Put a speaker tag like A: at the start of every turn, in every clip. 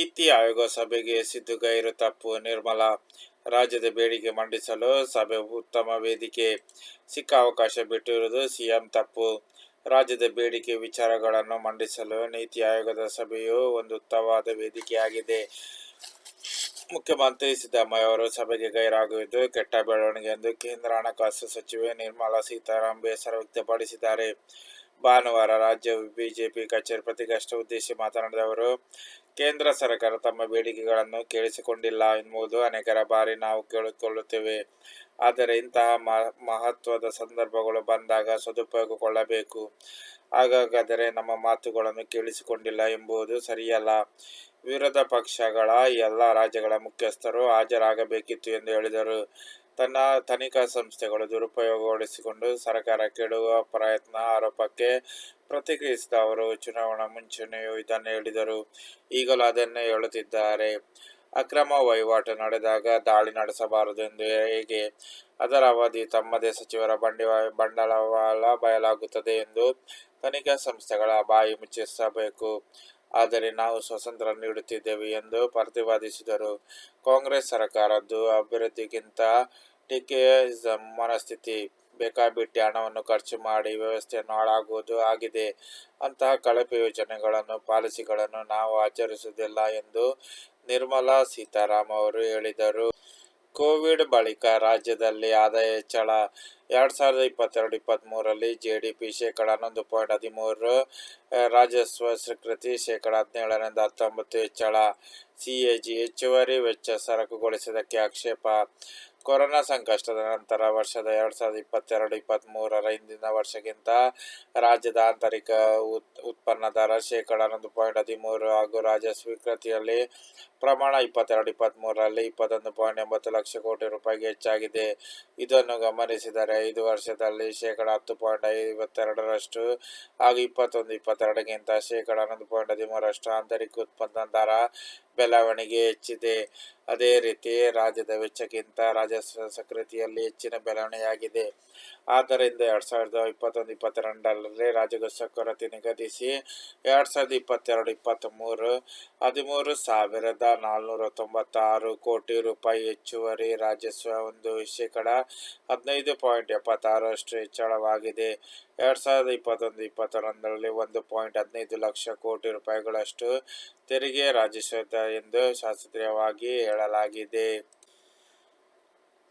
A: ನೀತಿ ಆಯೋಗ ಸಭೆಗೆ ಸಿದ್ದು ಗೈರು ತಪ್ಪು ನಿರ್ಮಲಾ ರಾಜ್ಯದ ಬೇಡಿಕೆ ಮಂಡಿಸಲು ಸಭೆ ಉತ್ತಮ ವೇದಿಕೆ ಸಿಕ್ಕ ಅವಕಾಶ ಬಿಟ್ಟಿರುವುದು ಸಿಎಂ ತಪ್ಪು. ರಾಜ್ಯದ ಬೇಡಿಕೆ ವಿಚಾರಗಳನ್ನು ಮಂಡಿಸಲು ನೀತಿ ಆಯೋಗದ ಸಭೆಯು ಒಂದು ಉತ್ತಮವಾದ ವೇದಿಕೆಯಾಗಿದೆ. ಮುಖ್ಯಮಂತ್ರಿ ಸಿದ್ದರಾಮಯ್ಯ ಅವರು ಸಭೆಗೆ ಗೈರಾಗುವುದು ಕೆಟ್ಟ ಬೆಳವಣಿಗೆ ಎಂದು ಕೇಂದ್ರ ಹಣಕಾಸು ಸಚಿವೆ ನಿರ್ಮಲಾ ಸೀತಾರಾಮನ್ ಬೇಸರ ವ್ಯಕ್ತಪಡಿಸಿದ್ದಾರೆ. ಭಾನುವಾರ ರಾಜ್ಯ ಬಿಜೆಪಿ ಕಚೇರಿ ಪತ್ರಿಕಾಗೋಷ್ಠಿ ಉದ್ದೇಶಿಸಿ ಮಾತನಾಡಿದ ಅವರು, ಕೇಂದ್ರ ಸರ್ಕಾರ ತಮ್ಮ ಬೇಡಿಕೆಗಳನ್ನು ಕೇಳಿಸಿಕೊಂಡಿಲ್ಲ ಎನ್ನುವುದು ಅನೇಕರ ಬಾರಿ ನಾವು ಕೇಳಿಕೊಳ್ಳುತ್ತೇವೆ. ಆದರೆ ಇಂತಹ ಮಹತ್ವದ ಸಂದರ್ಭಗಳು ಬಂದಾಗ ಸದುಪಯೋಗಗೊಳ್ಳಬೇಕು. ಹಾಗಾದರೆ ನಮ್ಮ ಮಾತುಗಳನ್ನು ಕೇಳಿಸಿಕೊಂಡಿಲ್ಲ ಎಂಬುದು ಸರಿಯಲ್ಲ. ವಿರೋಧ ಪಕ್ಷಗಳ ಎಲ್ಲ ರಾಜ್ಯಗಳ ಮುಖ್ಯಸ್ಥರು ಹಾಜರಾಗಬೇಕಿತ್ತು ಎಂದು ಹೇಳಿದರು. ತನ್ನ ತನಿಖಾ ಸಂಸ್ಥೆಗಳು ದುರುಪಯೋಗಗೊಳಿಸಿಕೊಂಡು ಸರ್ಕಾರ ಕೆಡುವ ಪ್ರಯತ್ನ ಆರೋಪಕ್ಕೆ ಪ್ರತಿಕ್ರಿಯಿಸಿದ ಅವರು, ಚುನಾವಣಾ ಮುಂಚೂಣಿಯು ಇದನ್ನು ಹೇಳಿದರು. ಈಗಲೂ ಅದನ್ನೇ ಹೇಳುತ್ತಿದ್ದಾರೆ. ಅಕ್ರಮ ವಹಿವಾಟು ನಡೆದಾಗ ದಾಳಿ ನಡೆಸಬಾರದು ಎಂದು ಹೇಗೆ? ಅದರ ಅವಧಿ ತಮ್ಮದೇ ಸಚಿವರ ಬಂಡಿ ಬಂಡವಾಳ ಬಯಲಾಗುತ್ತದೆ ಎಂದು ತನಿಖಾ ಸಂಸ್ಥೆಗಳ ಬಾಯಿ ಮುಚ್ಚಿಸಬೇಕು. ಆದರೆ ನಾವು ಸ್ವಾತಂತ್ರ್ಯ ನೀಡುತ್ತಿದ್ದೇವೆ ಎಂದು ಪ್ರತಿಪಾದಿಸಿದರು ಕಾಂಗ್ರೆಸ್ ಸರ್ಕಾರದ್ದು ಅಭಿವೃದ್ಧಿಗಿಂತ ಟೀಕೆಯಿಸಂ ಮನಸ್ಥಿತಿ ಬೇಕಾಬಿಟ್ಟಿ ಹಣವನ್ನು ಖರ್ಚು ಮಾಡಿ ವ್ಯವಸ್ಥೆಯನ್ನು ಹಾಳಾಗುವುದು ಆಗಿದೆ. ಅಂತಹ ಕಳಪೆ ಯೋಜನೆಗಳನ್ನು, ಪಾಲಿಸಿಗಳನ್ನು ನಾವು ಆಚರಿಸುವುದಿಲ್ಲ ಎಂದು ನಿರ್ಮಲಾ ಸೀತಾರಾಮ್ ಅವರು ಹೇಳಿದರು. ಕೋವಿಡ್ ಬಳಿಕ ರಾಜ್ಯದಲ್ಲಿ ಆದಾಯ ಹೆಚ್ಚಳ. ಎರಡು ಸಾವಿರದ ಇಪ್ಪತ್ತೆರಡು ಇಪ್ಪತ್ತ್ಮೂರರಲ್ಲಿ ಪಿ ಶೇಕಡ ಹನ್ನೊಂದು ಪಾಯಿಂಟ್ ಹದಿಮೂರು ರಾಜಸ್ವ ಸ್ವೀಕೃತಿ ಶೇಕಡ ಹದಿನೇಳರಿಂದ ಹತ್ತೊಂಬತ್ತು ಹೆಚ್ಚಳ. ಜಿ ಹೆಚ್ಚುವರಿ ವೆಚ್ಚ ಸರಕುಗೊಳಿಸಿದ್ದಕ್ಕೆ ಆಕ್ಷೇಪ. ಕೊರೋನಾ ಸಂಕಷ್ಟದ ನಂತರ ವರ್ಷದ ಎರಡ್ ಸಾವಿರದ ಇಪ್ಪತ್ತೆರಡು ಇಪ್ಪತ್ತ್ಮೂರರ ಹಿಂದಿನ ವರ್ಷಕ್ಕಿಂತ ರಾಜ್ಯದ ಆಂತರಿಕ ಉತ್, ಉತ್ಪನ್ನ ದರ ಶೇಕಡ ಹನ್ನೊಂದು ಪಾಯಿಂಟ್ ಹದಿಮೂರು ಹಾಗೂ ರಾಜ್ಯ ಸ್ವೀಕೃತಿಯಲ್ಲಿ ಪ್ರಮಾಣ ಇಪ್ಪತ್ತೆರಡು ಇಪ್ಪತ್ತ್ಮೂರರಲ್ಲಿ ಇಪ್ಪತ್ತೊಂದು ಪಾಯಿಂಟ್ ಎಂಬತ್ತು ಲಕ್ಷ ಕೋಟಿ ರೂಪಾಯಿಗೆ ಹೆಚ್ಚಾಗಿದೆ. ಇದನ್ನು ಗಮನಿಸಿದರೆ ಐದು ವರ್ಷದಲ್ಲಿ ಶೇಕಡ ಹತ್ತು ಪಾಯಿಂಟ್ ಐವತ್ತೆರಡರಷ್ಟು ಹಾಗೂ ಇಪ್ಪತ್ತೊಂದು, ಇಪ್ಪತ್ತೆರಡಕ್ಕಿಂತ ಶೇಕಡ ಹನ್ನೊಂದು ಪಾಯಿಂಟ್ ಹದಿಮೂರರಷ್ಟು ಆಂತರಿಕ ಉತ್ಪನ್ನ ದರ ಬೆಳವಣಿಗೆ ಹೆಚ್ಚಿದೆ. ಅದೇ ರೀತಿ ರಾಜ್ಯದ ವೆಚ್ಚಕ್ಕಿಂತ ರಾಜಸ್ವ ಸಕೃತಿಯಲ್ಲಿ ಹೆಚ್ಚಿನ ಬೆಳವಣಿಗೆಯಾಗಿದೆ. ಆದ್ದರಿಂದ ಎರಡ್ ಸಾವಿರದ ಇಪ್ಪತ್ತೊಂದು, ಇಪ್ಪತ್ತೆರಡರಲ್ಲಿ ರಾಜಸ್ವ ಕೊರತೆ ನಿಗದಿಸಿ ಎರಡ್ ಸಾವಿರದ ಇಪ್ಪತ್ತೆರಡು, ಇಪ್ಪತ್ತ್ಮೂರು, ಹದಿಮೂರು ಸಾವಿರದ ನಾಲ್ನೂರ ತೊಂಬತ್ತಾರು ಕೋಟಿ ರೂಪಾಯಿ ಹೆಚ್ಚುವರಿ ರಾಜಸ್ವ ಒಂದು ಶೇಕಡ ಹದಿನೈದು ಪಾಯಿಂಟ್ ಎಪ್ಪತ್ತಾರರಷ್ಟು ಹೆಚ್ಚಳವಾಗಿದೆ. ಎರಡ್ ಸಾವಿರದ ಇಪ್ಪತ್ತೊಂದು ಇಪ್ಪತ್ತೊಂದರಲ್ಲಿ ಒಂದು ಪಾಯಿಂಟ್ ಹದಿನೈದು ಲಕ್ಷ ಕೋಟಿ ರೂಪಾಯಿಗಳಷ್ಟು ತೆರಿಗೆ ರಾಜಿಸುತ್ತೆ ಎಂದು ಶಾಸ್ತ್ರೀಯವಾಗಿ ಹೇಳಲಾಗಿದೆ.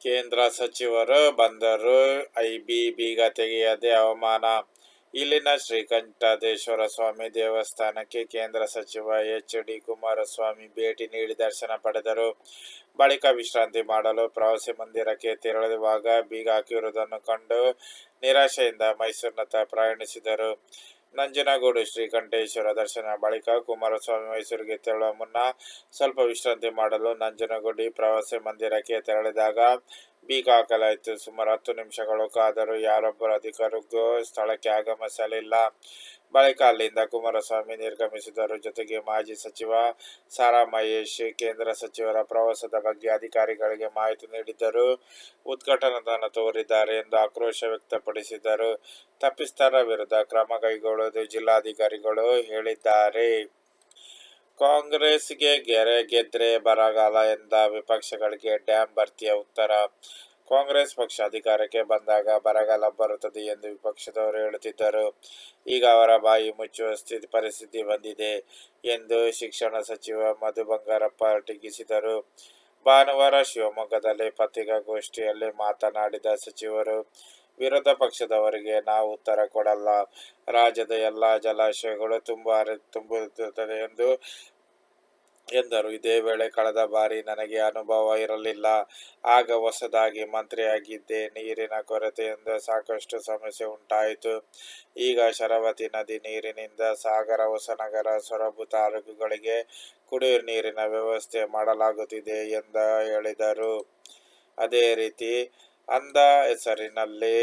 A: ಕೇಂದ್ರ ಸಚಿವರು ಬಂದರು ಐಬಿ ಬೀಗ ತೆಗೆಯದೆ ಅವಮಾನ ಇಲ್ಲಿನ ಶ್ರೀಕಂಠದೇಶ್ವರ ಸ್ವಾಮಿ ದೇವಸ್ಥಾನಕ್ಕೆ ಕೇಂದ್ರ ಸಚಿವ ಎಚ್ ಡಿ ಕುಮಾರಸ್ವಾಮಿ ಭೇಟಿ ನೀಡಿ ದರ್ಶನ ಪಡೆದರು. ಬಳಿಕ ವಿಶ್ರಾಂತಿ ಮಾಡಲು ಪ್ರವಾಸಿ ಮಂದಿರಕ್ಕೆ ತೆರಳುವಾಗ ಬೀಗ ಹಾಕಿರುವುದನ್ನು ಕಂಡು ನಿರಾಶೆಯಿಂದ ಮೈಸೂರಿನತ್ತ ಪ್ರಯಾಣಿಸಿದರು. ನಂಜನಗೂಡು ಶ್ರೀಕಂಠೇಶ್ವರ ದರ್ಶನ ಬಳಿಕ ಕುಮಾರಸ್ವಾಮಿ ಮೈಸೂರಿಗೆ ತೆರಳುವ ಮುನ್ನ ಸ್ವಲ್ಪ ವಿಶ್ರಾಂತಿ ಮಾಡಲು ನಂಜನಗೂಡಿ ಪ್ರವಾಸಿ ಮಂದಿರಕ್ಕೆ ತೆರಳಿದಾಗ ಬೀಗ ಹಾಕಲಾಯಿತು ಸುಮಾರು ಹತ್ತು ನಿಮಿಷಗಳು ಕಾದರೂ ಯಾರೊಬ್ಬರು ಅಧಿಕಾರಿಗೂ ಸ್ಥಳಕ್ಕೆ ಆಗಮಿಸಲಿಲ್ಲ. ಬಳಿಕ ಅಲ್ಲಿಂದ ಕುಮಾರಸ್ವಾಮಿ ನಿರ್ಗಮಿಸಿದರು. ಜೊತೆಗೆ ಮಾಜಿ ಸಚಿವ ಸಾರಾ ಮಹೇಶ್ ಕೇಂದ್ರ ಸಚಿವರ ಪ್ರವಾಸದ ಬಗ್ಗೆ ಅಧಿಕಾರಿಗಳಿಗೆ ಮಾಹಿತಿ ನೀಡಿದ್ದರು. ಉದ್ಘಾಟನದಾನ ತೋರಿದ್ದಾರೆ ಎಂದು ಆಕ್ರೋಶ ವ್ಯಕ್ತಪಡಿಸಿದರು. ತಪ್ಪಿಸ್ಥರ ವಿರುದ್ಧ ಕ್ರಮ ಕೈಗೊಳ್ಳುವುದು ಜಿಲ್ಲಾಧಿಕಾರಿಗಳು ಹೇಳಿದ್ದಾರೆ. ಕಾಂಗ್ರೆಸ್ಗೆ ಗೆರೆ ಗೆದ್ರೆ ಬರಗಾಲ ಎಂದ ವಿಪಕ್ಷಗಳಿಗೆ ಡ್ಯಾಂ ಭರ್ತಿಯ ಉತ್ತರ. ಕಾಂಗ್ರೆಸ್ ಪಕ್ಷ ಅಧಿಕಾರಕ್ಕೆ ಬಂದಾಗ ಬರಗಾಲ ಬರುತ್ತದೆ ಎಂದು ವಿಪಕ್ಷದವರು ಹೇಳುತ್ತಿದ್ದರು. ಈಗ ಅವರ ಬಾಯಿ ಮುಚ್ಚುವ ಸ್ಥಿತಿ ಪರಿಸ್ಥಿತಿ ಬಂದಿದೆ ಎಂದು ಶಿಕ್ಷಣ ಸಚಿವ ಮಧು ಬಂಗಾರಪ್ಪ ಟೀಕಿಸಿದರು. ಭಾನುವಾರ ಶಿವಮೊಗ್ಗದಲ್ಲಿ ಪತ್ರಿಕಾಗೋಷ್ಠಿಯಲ್ಲಿ ಮಾತನಾಡಿದ ಸಚಿವರು ವಿರೋಧ ಪಕ್ಷದವರಿಗೆ ನಾವು ಉತ್ತರ ಕೊಡಲ್ಲ. ರಾಜ್ಯದ ಎಲ್ಲ ಜಲಾಶಯಗಳು ತುಂಬ ಹರಿ ತುಂಬುತ್ತದೆ ಎಂದು ಎಂದರು. ಇದೇ ವೇಳೆ ಕಳೆದ ಬಾರಿ ನನಗೆ ಅನುಭವ ಇರಲಿಲ್ಲ. ಆಗ ಹೊಸದಾಗಿ ಮಂತ್ರಿಯಾಗಿದ್ದೆ. ನೀರಿನ ಕೊರತೆಯಿಂದ ಸಾಕಷ್ಟು ಸಮಸ್ಯೆ ಉಂಟಾಯಿತು. ಈಗ ಶರಾವತಿ ನದಿ ನೀರಿನಿಂದ ಸಾಗರ, ಹೊಸನಗರ, ಸೊರಬು ತಾಲೂಕುಗಳಿಗೆ ಕುಡಿಯುವ ನೀರಿನ ವ್ಯವಸ್ಥೆ ಮಾಡಲಾಗುತ್ತಿದೆ ಎಂದು ಹೇಳಿದರು. ಅದೇ ರೀತಿ ಅಂಧ ಹೆಸರಿನಲ್ಲಿ